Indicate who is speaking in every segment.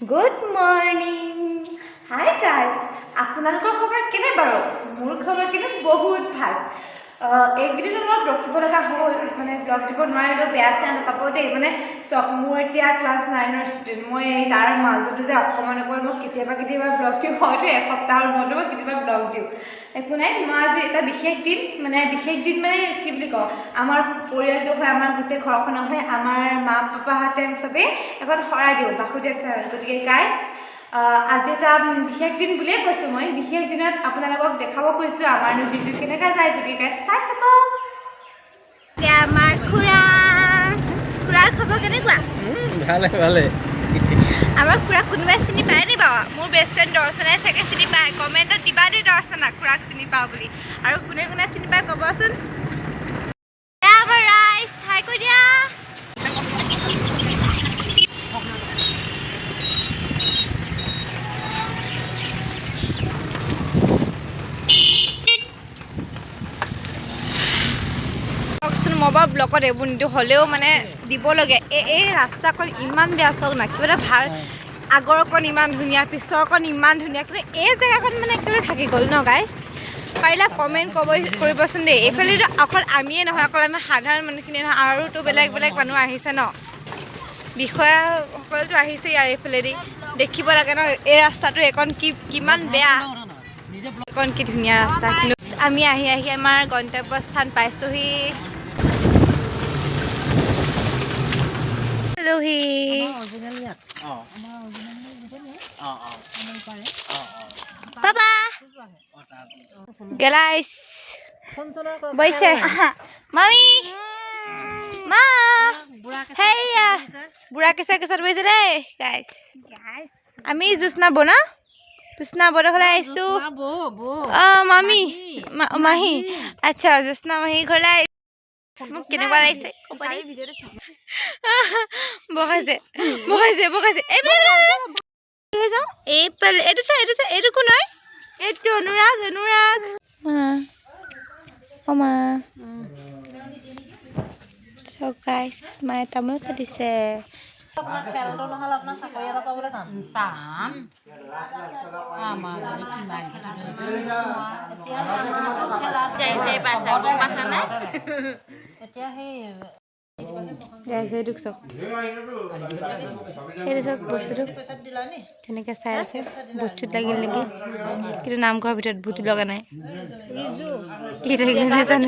Speaker 1: Good morning hi guys আপোনালোকৰ খবৰ কেনে বাৰু? মোৰ খবৰ কিন্তু বহুত ভাল। এইকেইদিন অলপ ৰখিব লগা হ'ল মানে ব্লগ দিব নোৱাৰিলেও বেয়া চেয়া নাপাব দেই মানে চাওক মোৰ এতিয়া ক্লাছ নাইনৰ ষ্টুডেণ্ট মই এই তাৰ মাজতো যে অকণমান অকণমান মই কেতিয়াবা কেতিয়াবা ব্লগ দিওঁ হয়তো এসপ্তাহৰ মূৰতো মই কেতিয়াবা ব্লগ দিওঁ। একো নাই মই আজি এটা বিশেষ দিন মানে বিশেষ দিন মানে কি বুলি কওঁ আমাৰ পৰিয়ালটো হয় আমাৰ গোটেই ঘৰখনৰ হয় আমাৰ মা পাপাহঁতে চবেই এখন শৰাই দিওঁ বাসুদেৱ গতিকে গাইজ আজি এটা বিশেষ দিন বুলিয়ে কৈছোঁ মই। বিশেষ দিনত আপোনালোকক দেখাব খুজিছোঁ আমাৰনো দিনটো কেনেকৈ যায় গতিকে চাই থাকক। আমাৰ খুৰা? খুৰাৰ খবৰ কেনেকুৱা?
Speaker 2: ভালে ভালে।
Speaker 1: আমাৰ খুৰাক কোনোবাই চিনি পায় নি বাৰু? মোৰ বেষ্ট ফ্ৰেণ্ড দৰ্শনাই চাগে চিনি পায়। কমেণ্টত দিবা দেই দৰ্শনা খুৰাক চিনি পাওঁ বুলি। আৰু কোনে কোনে চিনি পায় ক'বচোন এয়া আমাৰ ৰাইজ হাই কৈ দিয়া কওকচোন এইবোৰ নিদিওঁ হ'লেও মানে দিব লাগে এই এই ৰাস্তাখন ইমান বেয়া চাওক না কিবা এটা ভালো। আগৰকণ ইমান ধুনীয়া পিছৰকণ ইমান ধুনীয়া কিন্তু এই জেগাখন মানে একেবাৰে থাকি গ'ল ন গাইজ পাৰিলে কমেণ্ট ক'ব কৰিবচোন দেই। এইফালেতো অকল আমিয়ে নহয় অকল আমি সাধাৰণ মানুহখিনিয়ে নহয় আৰুতো বেলেগ বেলেগ মানুহ আহিছে ন। বিষয়াসকলতো আহিছে ইয়াৰ এইফালেদি। দেখিব লাগে ন এই ৰাস্তাটো এইকণ কি কিমান বেয়া। এইকণ কি ধুনীয়া ৰাস্তা আমি আহি আহি আমাৰ গন্তব্যস্থান পাইছোহি। পালোহি পাপা গেলাইছ বৈছে মামি মা হেয়া বুঢ়া কেঁচা কেঁচাত বৈছে দেই গাইছ আমি জোচনা বৌ ন জোচনা বৌৰ ঘৰলৈ আহিছোঁ অঁ মামী মাহী আচ্ছা জোচনা মাহী ঘৰলৈ আহিছোঁ মোক কেনেকুৱা লাগিছে ক'ব দেই। বহাইছে বহাইছে বহাইছে এইফালে এইফালে যাওঁ এইফালে এইটো চা এইটো চা এইটো কোন হয় এইটো অনুৰাগ অনুৰাগ মা মা গাইছ মায়ে তামোল কাটিছে
Speaker 3: সেই
Speaker 1: চাওক চাওক বস্তুটো। কেনেকৈ চাই আছে? ভূত চুত লাগিল নেকি? কিন্তু নামঘৰৰ ভিতৰত ভূত লগা নাই। কি থাকিল নাজানো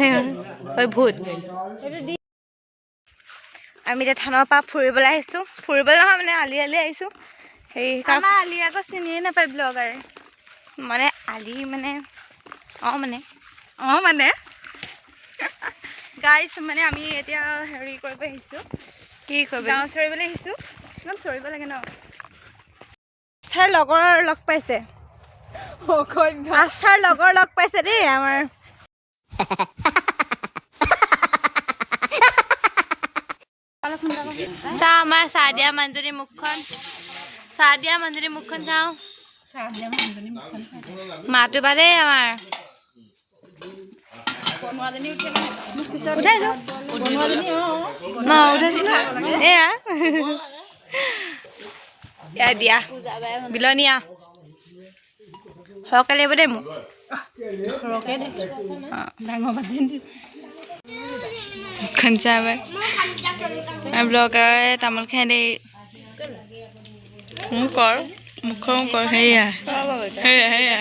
Speaker 1: হয় ভূত। আমি এতিয়া থানৰ পৰা ফুৰিবলৈ আহিছোঁ। ফুৰিবলৈ নহয় মানে আলি আলি আহিছোঁ। হেৰি আমাৰ আলি আকৌ চিনিয়ে নাপায় ব্লগাৰে। মানে আলি মানে অঁ মানে। অঁ মানে? গাইছ মানে আমি এতিয়া হেৰি কৰিব আহিছোঁ। কি কৰিব গাঁও চৰিবলৈ আহিছোঁ। একদম চৰিব লাগে ন? আস্থাৰ লগৰ লগ পাইছে। আস্থাৰ লগৰ লগ পাইছে দেই আমাৰ। চাহ আমাৰ চাহ দিয়া মানুহজনী মুখখন। চাহ দিয়া মানুহজনী মুখখন চাওঁ। মাতো বা দেই আমাৰ। উঠাইছো ন উঠাইছো ন? এয়া? এয়া দিয়া। বিলনীয়া। সৰহকৈ লাগিব দেই মোক।
Speaker 3: সৰহকৈ দিছোঁ। ডাঙৰ বাতি দিছোঁ।
Speaker 1: ব্লগাৰে তামোল খাই দেই। মোক কৰ মুখৰ কৰ সেয়া। সেয়া সেয়া।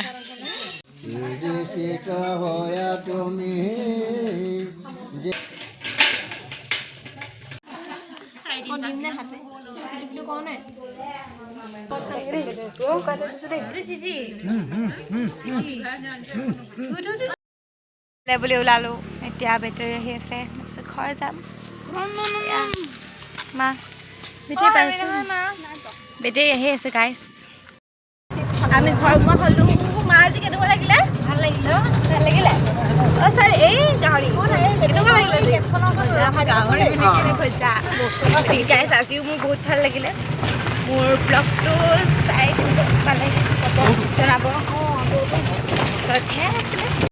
Speaker 1: বুলি ওলালোঁ এতিয়া বেটেৰী আহি আছে তাৰপিছত ঘৰ যাম মা বেটেৰী বেটেৰী আহি আছে গাইছ আমি ঘৰ সোমোৱা হ'লোঁ মা আজি কেনেকুৱা লাগিলে ভাল লাগিলে ভাল লাগিলে অ ছাৰ এই গাহৰি কেনেকুৱা লাগিলে গাহৰি গাইছ আজিও মোৰ বহুত ভাল লাগিলে। মোৰ ব্লগটো চাই পালে জনাব। সেয়াই আছিলে।